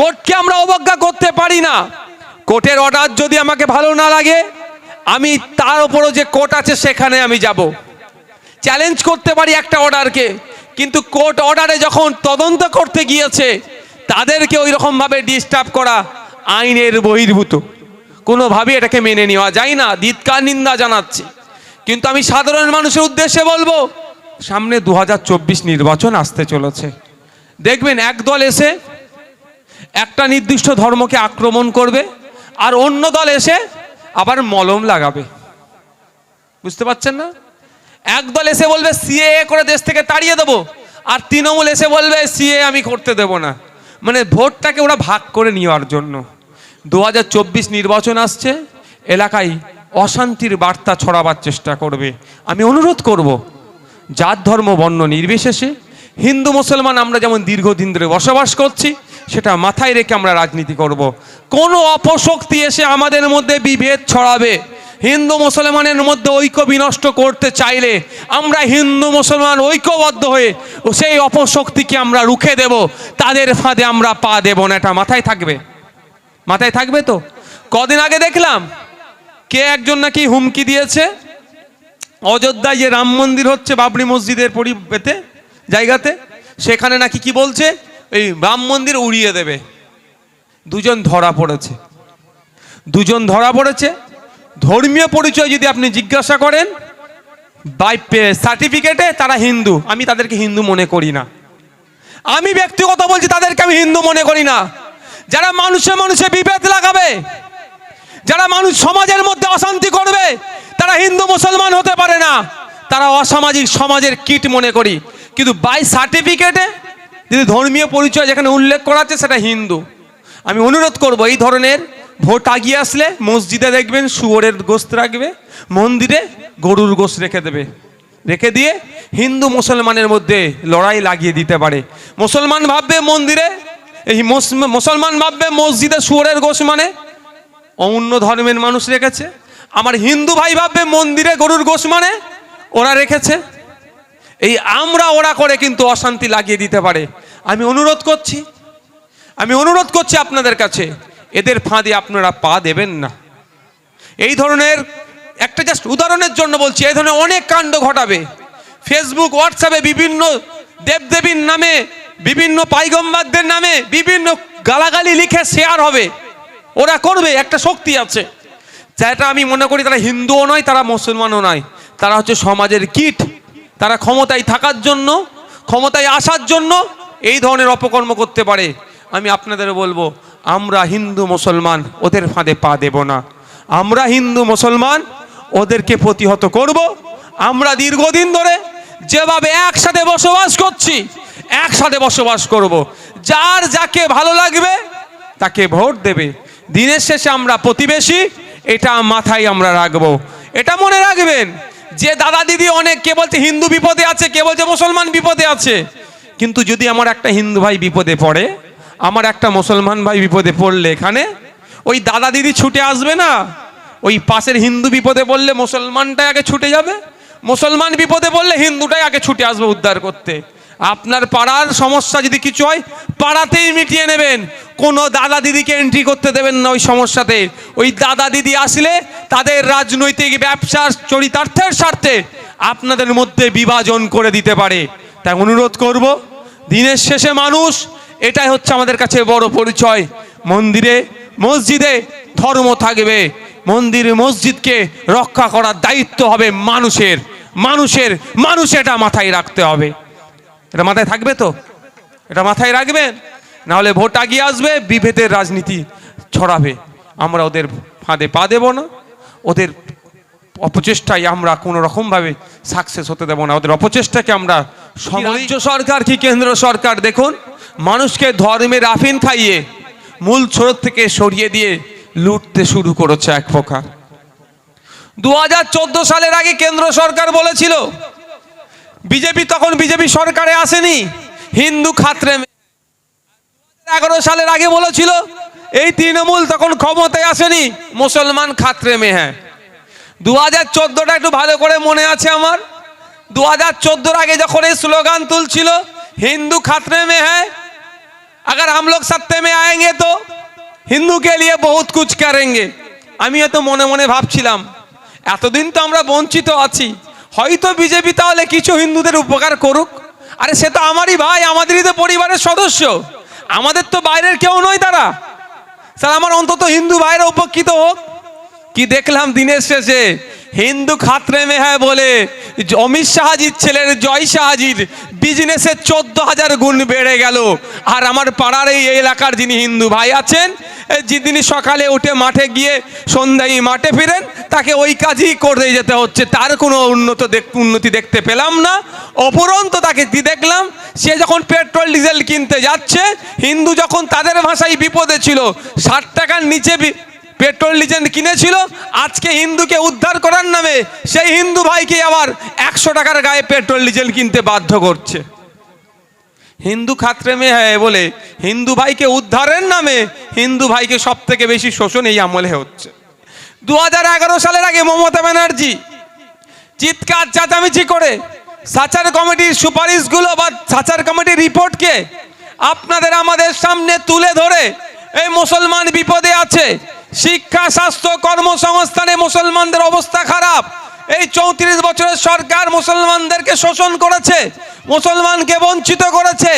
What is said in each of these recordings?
কোর্টকে আমরা অবজ্ঞা করতে পারি না। কোর্টের অর্ডার যদি আমাকে ভালো না লাগে, আমি তার উপরও যে কোর্ট আছে সেখানে আমি যাব। চ্যালেঞ্জ করতে পারি একটা অর্ডারকে কিন্তু কোর্ট অর্ডারে যখন তদন্ত করতে গিয়েছে, তাদেরকে ওই রকমভাবে ডিস্টার্ব করা আইনের বহির্ভূত। কোনোভাবেই এটাকে মেনে নেওয়া যায় না দিতকার নিন্দা জানাচ্ছি। কিন্তু আমি সাধারণ মানুষের উদ্দেশ্যে বলব, সামনে দু হাজার চব্বিশ নির্বাচন আসতে চলেছে। দেখবেন এক দল এসে একটা নির্দিষ্ট ধর্মকে আক্রমণ করবে আর অন্য দল এসে আবার মলম লাগাবে। বুঝতে পারছেন না? একদল এসে বলবে সিএ করে দেশ থেকে তাড়িয়ে দেবো। আর তৃণমূল এসে বলবে সিএ আমি করতে দেবো না। মানে ভোটটাকে ওরা ভাগ করে নেওয়ার জন্য। দু হাজার চব্বিশ নির্বাচন আসছে, এলাকায় অশান্তির বার্তা ছড়াবার চেষ্টা করবে। আমি অনুরোধ করব, জাত ধর্ম বর্ণ নির্বিশেষে হিন্দু, মুসলমান, আমরা যেমন দীর্ঘদিন ধরে বসবাস করছি সেটা মাথায় রেখে আমরা রাজনীতি করব। কোনো অপশক্তি এসে আমাদের মধ্যে বিভেদ ছড়াবে। হিন্দু মুসলমানের মধ্যে ঐক্য বিনষ্ট করতে চাইলে আমরা হিন্দু মুসলমান ঐক্যবদ্ধ হয়ে সেই অপশক্তিকে আমরা রুখে দেব। তাদের ফাঁদে আমরা পা দেব না। এটা মাথায় থাকবে। মাথায় থাকবে তো? কদিন আগে দেখলাম কে একজন নাকি হুমকি দিয়েছে? অযোধ্যায় যে রাম মন্দির হচ্ছে বাবরি মসজিদের পরিবেতে, জায়গাতে, সেখানে নাকি কি বলছে? এই রাম মন্দির উড়িয়ে দেবে। দুজন ধরা পড়েছে। দুজন ধরা পড়েছে। ধর্মীয় পরিচয় যদি আপনি জিজ্ঞাসা করেন বাই সার্টিফিকেটে তারা হিন্দু। আমি তাদেরকে হিন্দু মনে করি না। আমি ব্যক্তিগত বলছি, তাদেরকে আমি হিন্দু মনে করি না। যারা মানুষে মানুষে বিভেদ লাগাবে, যারা মানুষ সমাজের মধ্যে অশান্তি করবে, তারা হিন্দু মুসলমান হতে পারে না। তারা অসামাজিক সমাজের কিট মনে করি। কিন্তু বাই সার্টিফিকেটে যদি ধর্মীয় পরিচয় যেখানে উল্লেখ করা আছে সেটা হিন্দু। আমি অনুরোধ করব, এই ধরনের ভোট আগিয়ে আসলে মসজিদে দেখবেন শুয়োরের গোস্ত রাখবে, মন্দিরে গরুর গোস্ত রেখে দেবে। রেখে দিয়ে হিন্দু মুসলমানের মধ্যে লড়াই লাগিয়ে দিতে পারে। মুসলমান ভাববে মন্দিরে, এই মুসলমান ভাববে মসজিদে শুয়োরের গোশ মানে অন্য ধর্মের মানুষ রেখেছে। আমার হিন্দু ভাই ভাববে মন্দিরে গরুর গোশ মানে ওরা রেখেছে। এই আমরা ওরা করে কিন্তু অশান্তি লাগিয়ে দিতে পারে। আমি অনুরোধ করছি, আমি অনুরোধ করছি আপনাদের কাছে, এদের ফাঁদে আপনারা পা দেবেন না। এই ধরনের, একটা জাস্ট উদাহরণের জন্য বলছি, এই ধরনের অনেক কাণ্ড ঘটাবে। ফেসবুক হোয়াটসঅ্যাপে বিভিন্ন দেবদেবীর নামে, বিভিন্ন পাইগম্বারদের নামে বিভিন্ন গালাগালি লিখে শেয়ার হবে। ওরা করবে, একটা শক্তি আছে। যেটা আমি মনে করি তারা হিন্দুও নয়, তারা মুসলমানও নয়, তারা হচ্ছে সমাজের কীট। তারা ক্ষমতায় থাকার জন্য, ক্ষমতায় আসার জন্য এই ধরনের অপকর্ম করতে পারে। আমি আপনাদের বলব, আমরা হিন্দু মুসলমান, ওদের ফাঁদে পা দেব না। আমরা হিন্দু মুসলমান, ওদেরকে প্রতিহত করব। আমরা দীর্ঘদিন ধরে যেভাবে একসাথে বসবাস করছি, একসাথে বসবাস করব। যার যাকে ভালো লাগবে, তাকে ভোট দেবে। দিনের শেষে আমরা প্রতিবেশী, এটা মাথায় আমরা রাখব। এটা মনে রাখবেন যে দাদা দিদি অনেক, কে বলছে হিন্দু বিপদে আছে, কে বলছে মুসলমান বিপদে আছে। কিন্তু যদি আমার একটা হিন্দু ভাই বিপদে পড়ে, আমার একটা মুসলমান ভাই বিপদে পড়লে এখানে, ওই দাদা দিদি ছুটে আসবে না। ওই পাশের হিন্দু বিপদে পড়লে মুসলমানটাই আগে ছুটে যাবে, মুসলমান বিপদে পড়লে হিন্দুটাই আগে ছুটে আসবে উদ্ধার করতে। আপনার পাড়ার সমস্যা যদি কিছু হয়, পাড়াতেই মিটিয়ে নেবেন। কোনো দাদা দিদিকে এন্ট্রি করতে দেবেন না ওই সমস্যাতে। ওই দাদা দিদি আসলে তাদের রাজনৈতিক ব্যবসার চরিতার্থের স্বার্থে আপনাদের মধ্যে বিভাজন করে দিতে পারে। তাই অনুরোধ করব, দিনের শেষে মানুষ, এটাই হচ্ছে আমাদের কাছে বড় পরিচয়। মন্দিরে, মসজিদে ধর্ম থাকবে। মন্দির, মসজিদকে রক্ষা করার দায়িত্ব হবে মানুষের। মানুষের মানুষ এটা মাথায় রাখতে হবে। এটা মাথায় থাকবে তো? এটা মাথায় রাখবেন? নাহলে ভোট আগিয়ে আসবে, বিভেদের রাজনীতি ছড়াবে। আমরা ওদের ফাঁদে পা দেব না। ওদের অপচেষ্টায় আমরা কোনো রকমভাবে সাকসেস হতে দেব না। ওদের অপচেষ্টাকে আমরা সম- রাজ্য সরকার কি কেন্দ্র সরকার? দেখুন, মানুষকে ধর্মের আফিন খাইয়ে, মূল স্রোত থেকে সরিয়ে দিয়ে লুটতে শুরু করেছে এক প্রকার। দু হাজার চোদ্দ সালের আগে কেন্দ্র সরকার বলেছিল বিজেপি তখন বিজেপি সরকারে আসেনি হিন্দু খাত্রে এগারো সালের আগে বলেছিল এই তৃণমূল তখন ক্ষমতায় আসেনি মুসলমান খাত্রে মে হ্যাঁ দু হাজার চোদ্দোটা একটু ভালো করে মনে আছে আমার দু হাজার চোদ্দোর আগে যখন এই স্লোগান তুলছিল হিন্দু খাত্রে মে হ্যাঁ अगर हम लोग सत्ते में आएंगे तो হিন্দু কে লিয়ে বহুত কুচ করেঙ্গে আমি তো মনে মনে ভাবছিলাম এতদিন তো আমরা বঞ্চিত আছি হয়তো বিজেপি তাহলে কিছু হিন্দুদের উপকার করুক। আরে সে তো আমারই ভাই, আমাদেরই তো পরিবারের সদস্য। আমাদের তো বাইরের কেউ নয় তারা। স্যার আমার অন্তত হিন্দু ভাইরা উপকৃত হোক। কি দেখলাম দিনের শেষে হিন্দু খাতরে মে হ্যাঁ বলে অমিত শাহাজির ছেলের জয় শাহাজির বিজনেসের চোদ্দ হাজার গুণ বেড়ে গেল। আর আমার পাড়ার এই এলাকার যিনি হিন্দু ভাই আছেন যিনি সকালে উঠে মাঠে গিয়ে সন্ধ্যায় মাঠে ফিরেন, তাকে ওই কাজই করে যেতে হচ্ছে। তার কোনো উন্নত উন্নতি দেখতে পেলাম না। অপরন্ত তাকে কি দেখলাম? সে যখন পেট্রোল, ডিজেল কিনতে যাচ্ছে, হিন্দু যখন তাদের ভাষায় বিপদে ছিল, ষাট টাকার নিচে পেট্রোল, ডিজেল কিনেছিল, আজকে হিন্দুকে উদ্ধার করার নামে সেই হিন্দু ভাইকে আবার একশো টাকার গায়ে পেট্রোল, ডিজেল কিনতে বাধ্য করছে। হিন্দু খাত্রে মেয়ে হ্যাঁ বলে, হিন্দু ভাইকে উদ্ধারের নামে হিন্দু ভাইকে সব থেকে বেশি শোষণ এই আমলে হচ্ছে। দু হাজার এগারো সালের আগে মমতা ব্যানার্জি চিৎকার, চেঁচামেচি করে সাচার কমিটির সুপারিশগুলো বা সাচার কমিটির রিপোর্টকে আপনাদের আমাদের সামনে তুলে ধরে এই মুসলমান বিপদে আছে। শিক্ষা, স্বাস্থ্য, কর্মসংস্থানে মুসলমানদের অবস্থা খারাপ। এই চৌত্রিশ বছরের সরকার মুসলমানদেরকে শোষণ করেছে, মুসলমানকে বঞ্চিত করেছে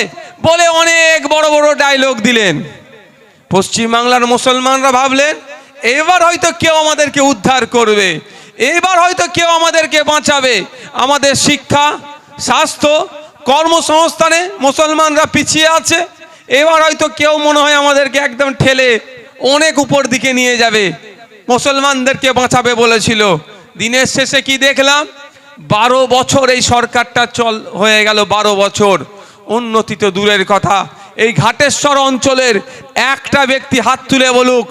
বলে অনেক বড় বড় ডায়লগ দিলেন। পশ্চিমবাংলার মুসলমানরা ভাবলেন, এবার হয়তো কেউ আমাদেরকে উদ্ধার করবে, এবার হয়তো কেউ আমাদেরকে বাঁচাবে। আমাদের শিক্ষা, স্বাস্থ্য, কর্মসংস্থানে মুসলমানরা পিছিয়ে আছে, এবার হয়তো কেউ মনে হয় আমাদেরকে একদম ঠেলে অনেক উপর দিকে নিয়ে যাবে। মুসলমানদেরকে বাঁচাবে বলেছিল। দিনের শেষে কি দেখলাম? বারো বছর এই সরকারটা চল, হয়ে গেল বারো বছর। উন্নতি তো দূরের কথা। এই ঘাটেশ্বর অঞ্চলের একটা ব্যক্তি হাত তুলে বলুক,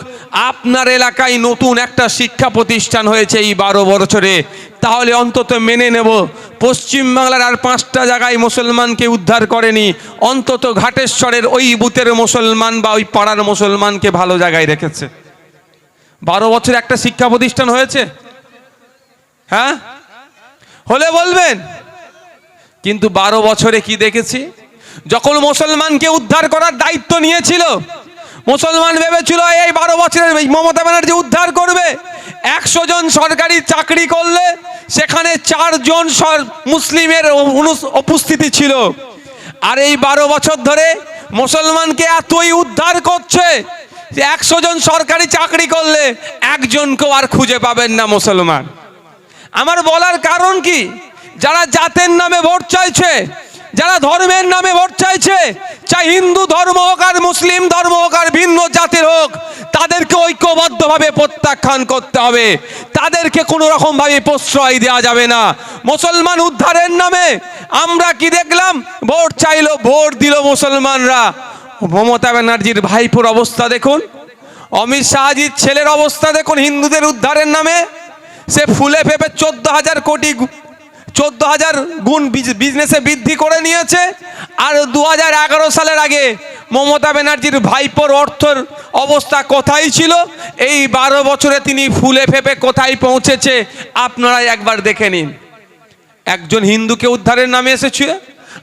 আপনার এলাকায় নতুন একটা শিক্ষা প্রতিষ্ঠান হয়েছে এই বারো বছরে। তাহলে অন্তত মেনে নেব পশ্চিমবাংলার আর পাঁচটা জায়গায় মুসলমানকে উদ্ধার করেনি। অন্তত ঘাটেশ্বরের ওই বুথের মুসলমান বা ওই পাড়ার মুসলমানকে ভালো জায়গায় রেখেছে। বারো বছর একটা শিক্ষা প্রতিষ্ঠান হয়েছে? হ্যাঁ? হলে বলবেন। কিন্তু বারো বছরে কি দেখেছি? যখন মুসলমানকে উদ্ধার করার দায়িত্ব নিয়েছিল, মুসলমান ভেবেছিল এই বারো বছরের মমতা ব্যানার্জি উদ্ধার করবে। একশো জন সরকারি চাকরি করলে সেখানে চারজন মুসলিমের উপস্থিতি ছিল। আর এই বারো বছর ধরে মুসলমানকে এতই উদ্ধার করছে যে একশো জন সরকারি চাকরি করলে একজনকেও আর খুঁজে পাবেন না মুসলমান। আমার বলার কারণ কি? যারা জাতের নামে ভোট চাইছে, যারা ধর্মের নামে ভোট চাইছে, চাই হিন্দু ধর্ম হোক আর মুসলিম ধর্ম হোক আর ভিন্ন জাতির হোক, তাদেরকে ঐক্যবদ্ধভাবে প্রত্যাখ্যান করতে হবে। তাদেরকে কোনো রকম ভাবে প্রশ্রয় দেওয়া যাবে না। মুসলমান উদ্ধারের নামে আমরা কি দেখলাম? ভোট চাইলো, ভোট দিল মুসলমানরা। মমতা ব্যানার্জির ভাইপোর অবস্থা দেখুন। অমিত শাহজির ছেলের অবস্থা দেখুন হিন্দুদের উদ্ধারের নামে। সে ফুলে ফেপে চোদ্দ হাজার কোটি চোদ্দ হাজার গুণ বিজনেসে বৃদ্ধি করে নিয়েছে। আর দু হাজার এগারো সালের আগে মমতা ব্যানার্জির ভাইপোর অর্থর অবস্থা কোথায় ছিল? এই বারো বছরে তিনি ফুলে ফেপে কোথায় পৌঁছেছে? আপনারা একবার দেখে নিন। একজন হিন্দুকে উদ্ধারের নামে এসেছে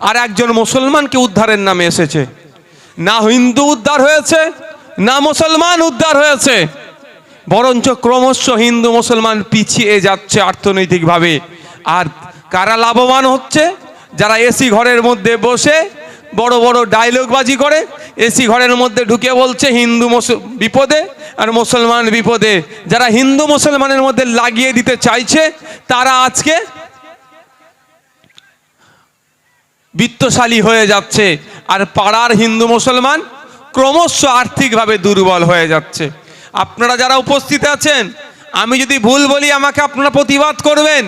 আর একজন মুসলমানকে উদ্ধারের নামে এসেছে। না হিন্দু উদ্ধার হয়েছে, না মুসলমান উদ্ধার হয়েছে। বরঞ্চ ক্রমশ হিন্দু মুসলমান পিছিয়ে যাচ্ছে অর্থনৈতিকভাবে। আর কারা লাভবান হচ্ছে? যারা এসি ঘরের মধ্যে বসে বড় বড় ডায়লগবাজি করে, এসি ঘরের মধ্যে ঢুকে বলছে হিন্দু বিপদে আর মুসলমান বিপদে। যারা হিন্দু মুসলমানের মধ্যে লাগিয়ে দিতে চাইছে, তারা আজকে বিত্তশালী হয়ে যাচ্ছে। আর পাড়ার হিন্দু মুসলমান ক্রমশ আর্থিকভাবে দুর্বল হয়ে যাচ্ছে। আপনারা যারা উপস্থিত আছেন, আমি যদি ভুল বলি, আমাকে আপনারা প্রতিবাদ করবেন।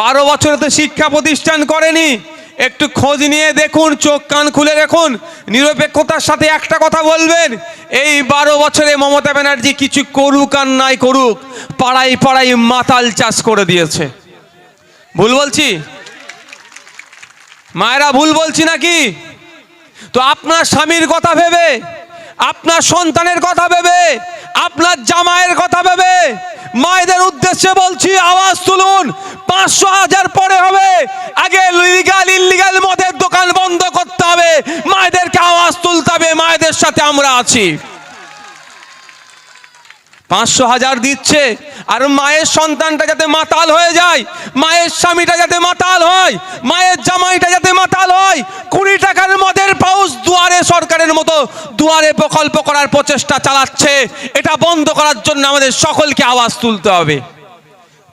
বারো বছরে তো শিক্ষা প্রতিষ্ঠান করেনি। একটু খোঁজ নিয়ে দেখুন, চোখ কান খুলে দেখুন, নিরপেক্ষতার সাথে একটা কথা বলবেন। এই বারো বছরে মমতা ব্যানার্জি কিছু করুক আর নাই করুক, পাড়ায় পাড়ায় মাতাল চাষ করে দিয়েছে। ভুল বলছি? মায়েরা ভুল বলছি নাকি? তো আপনার স্বামীর কথা ভেবে, আপনার সন্তানের কথা ভেবে আপনার জামায়ের কথা ভেবে মায়েদের উদ্দেশ্যে বলছি, আওয়াজ তুলুন। পাঁচশো হাজার পরে হবে। আগে লিগাল ইলিগাল মদের দোকান বন্ধ করতে হবে। মায়েদেরকে আওয়াজ তুলতে হবে। মায়েদের সাথে আমরা আছি। পাঁচশো হাজার দিচ্ছে, আর মায়ের সন্তানটা যাতে মাতাল হয়ে যায়, মায়ের স্বামীটা যাতে মাতাল হয়, মায়ের জামাইটা যাতে মাতাল হয়, কুড়ি টাকার মদের পাউস দুয়ারে সরকারের মতো দুয়ারে প্রকল্প করার প্রচেষ্টা চালাচ্ছে। এটা বন্ধ করার জন্য আমাদের সকলকে আওয়াজ তুলতে হবে।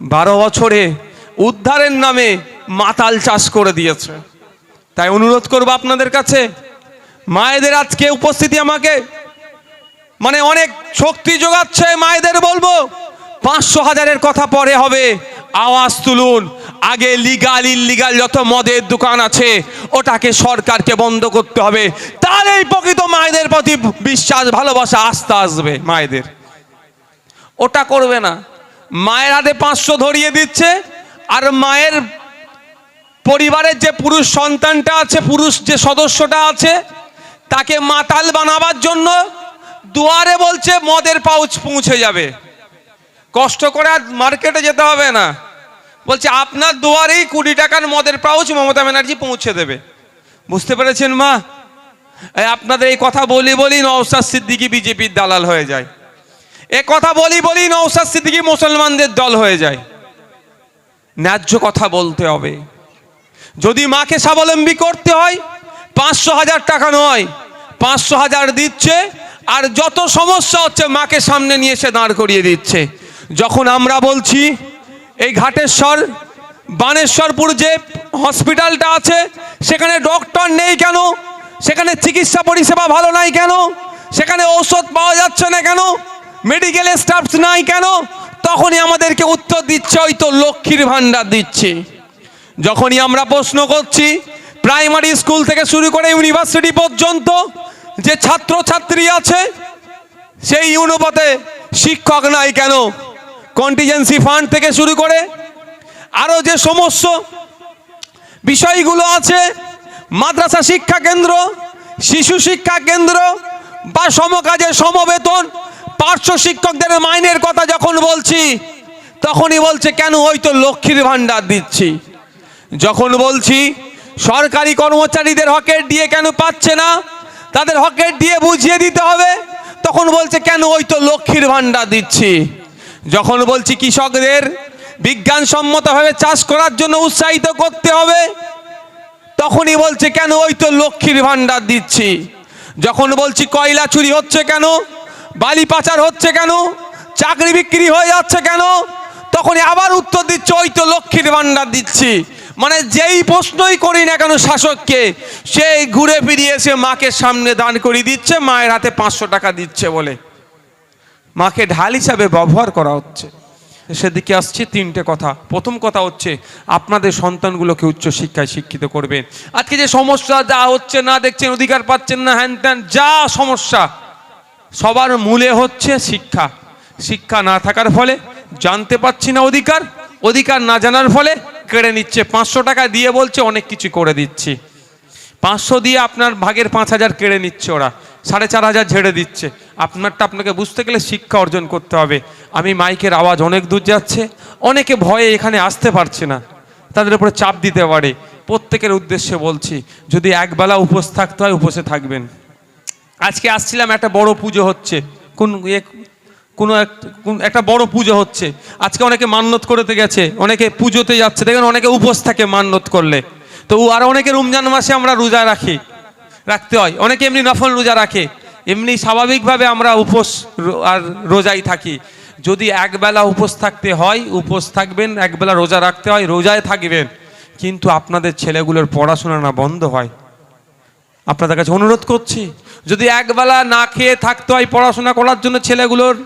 বারো বছরে উদ্ধারের নামে মাতাল চাষ করে দিয়েছে। তাই অনুরোধ করব আপনাদের কাছে, মায়েদের আজকে উপস্থিতি আমাকে মানে অনেক শক্তি যোগাচ্ছে, মায়েদের বলব। পাঁচশো হাজারের কথা পরে হবে, আওয়াজ তুলুন। আগে লিগাল ইলিগাল যত মদের দোকান আছে, ওটাকে সরকারকে বন্ধ করতে হবে। তাহলেই প্রকৃত মায়েদের প্রতি বিশ্বাস, ভালোবাসা, আস্থা আসবে মায়েদের। ওটা করবে না। মায়ের হাতে পাঁচশো ধরিয়ে দিচ্ছে, আর মায়ের পরিবারের যে পুরুষ সন্তানটা আছে, পুরুষ যে সদস্যটা আছে, তাকে মাতাল বানাবার জন্য দুয়ারে বলছে মদের পাউচ পৌঁছে যাবে। কষ্ট করে আর মার্কেটে যেতে হবে না। বলছে, আপনার দুয়ারেই কুড়ি টাকার মদের পাউচ মমতা ব্যানার্জি পৌঁছে দেবে। বুঝতে পেরেছেন মা? আপনাদের এই কথা বলি বলি নওসাদ সিদ্দিকি বিজেপির দালাল হয়ে যায়। এ কথা বলি বলি নওসাদ সিদ্দিকি মুসলমানদের দল হয়ে যায়। ন্যায্য কথা বলতে হবে। যদি মাকে স্বাবলম্বী করতে হয়, পাঁচশো হাজার টাকা নয়, পাঁচশো হাজার দিচ্ছে আর যত সমস্যা হচ্ছে, মাকে সামনে নিয়ে এসে দাঁড় করিয়ে দিচ্ছে। যখন আমরা বলছি, এই ঘাটেশ্বর, বানেশ্বরপুর যে হসপিটালটা আছে, সেখানে ডক্টর নেই কেন? সেখানে চিকিৎসা পরিষেবা ভালো নাই কেন? সেখানে ঔষধ পাওয়া যাচ্ছে না কেন? মেডিকেল স্টাফস নাই কেন? তখনই আমাদেরকে উত্তর দিচ্ছে, ওই তো লক্ষ্মীর ভাণ্ডার দিচ্ছে। যখনই আমরা প্রশ্ন করছি, প্রাইমারি স্কুল থেকে শুরু করে ইউনিভার্সিটি পর্যন্ত যে ছাত্র ছাত্রী আছে, সেই ইউনিভার্সিটিতে শিক্ষক নাই কেন? কন্টিজেন্সি ফান্ড থেকে শুরু করে আরও যে সমস্ত বিষয়গুলো আছে, মাদ্রাসা শিক্ষা কেন্দ্র, শিশু শিক্ষা কেন্দ্র বা সমকাজে সমবেতন, পার্শ্ব শিক্ষকদের মাইনের কথা যখন বলছি, তখনই বলছে, কেন ওই তো লক্ষ্মীর ভাণ্ডার দিচ্ছি? যখন বলছি, সরকারি কর্মচারীদের হকের দিয়ে কেন পাচ্ছে না? তাদের হকের দিয়ে বুঝিয়ে দিতে হবে। তখন বলছে, কেন ওই তো লক্ষ্মীর ভাণ্ডার দিচ্ছি? যখন বলছি, কৃষকদের বিজ্ঞানসম্মতভাবে চাষ করার জন্য উৎসাহিত করতে হবে। তখনই বলছে, কেন ওই তো লক্ষ্মীর ভাণ্ডার দিচ্ছি? যখন বলছি, কয়লা চুরি হচ্ছে কেন? বালি পাচার হচ্ছে কেন? চাকরি বিক্রি হয়ে যাচ্ছে কেন? তখনই আবার উত্তর দিচ্ছে, ওই তো লক্ষ্মীর ভাণ্ডার দিচ্ছি। মানে যেই প্রশ্নই করি না কেন শাসককে সেই ঘুরে ফিরিয়ে এসে মাকে সামনে দান করিয়ে দিচ্ছে, মায়ের হাতে পাঁচশো টাকা দিচ্ছে বলে। মাকে ঢাল হিসাবে ব্যবহার করা হচ্ছে। সেদিকে আসছে, তিনটে কথা। প্রথম কথা হচ্ছে, আপনাদের সন্তানগুলোকে উচ্চ শিক্ষায় শিক্ষিত করবেন আজকে যে সমস্যা, যা হচ্ছে, না দেখছেন, অধিকার পাচ্ছেন না, হ্যান ত্যান, যা সমস্যা, সবার মূলে হচ্ছে শিক্ষা। শিক্ষা না থাকার ফলে জানতে পাচ্ছি না অধিকার অধিকার না জানার ফলে কেড়ে নিচ্ছে। পাঁচশো টাকা দিয়ে বলছে, অনেক কিছু করে দিচ্ছি। পাঁচশো দিয়ে আপনার ভাগের পাঁচ হাজার কেড়ে নিচ্ছে ওরা। সাড়ে চার হাজার ঝেড়ে দিচ্ছে। আপনারটা আপনাকে বুঝতে গেলে শিক্ষা অর্জন করতে হবে। আমি মাইকের আওয়াজ অনেক দূর যাচ্ছে। অনেকে ভয়ে এখানে আসতে পারছে না। তাদের উপরে চাপ দিতে পারে। প্রত্যেকের উদ্দেশ্যে বলছি, যদি একবেলা উপোস থাকতে হয়, উপোসে থাকবেন। আজকে আসছিলাম, একটা বড় পুজো হচ্ছে। কোন ইয়ে কোনো এক- কোন একটা বড় পুজো হচ্ছে। আজকে অনেকে মান্যত করতে গেছে, অনেকে পুজোতে যাচ্ছে। দেখেন অনেকে উপোস থাকে মান্যত করলে। তো আর অনেকে রমজান মাসে আমরা রোজা রাখি, রাখতে হয়। অনেকে এমনি নফল রোজা রাখে। এমনি স্বাভাবিকভাবে আমরা উপোস আর রোজাই থাকি। যদি একবেলা উপোস থাকতে হয়, উপোস থাকবেন, একবেলা রোজা রাখতে হয়, রোজায় থাকবেন। কিন্তু আপনাদের ছেলেগুলোর পড়াশোনা না বন্ধ হয়। আপনাদের কাছে অনুরোধ করছি, যদি একবেলা না খেয়ে থাকতে হয় পড়াশোনা করার জন্য ছেলেগুলোর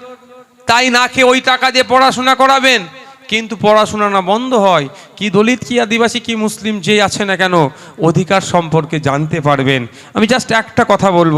তাই না খেয়ে ওই টাকা দিয়ে পড়াশোনা করাবেন? কিন্তু পড়াশোনা না বন্ধ হয়। কি দলিত, কি আদিবাসী, কি মুসলিম যে আছে না কেন, অধিকার সম্পর্কে জানতে পারবেন। আমি জাস্ট একটা কথা বলব।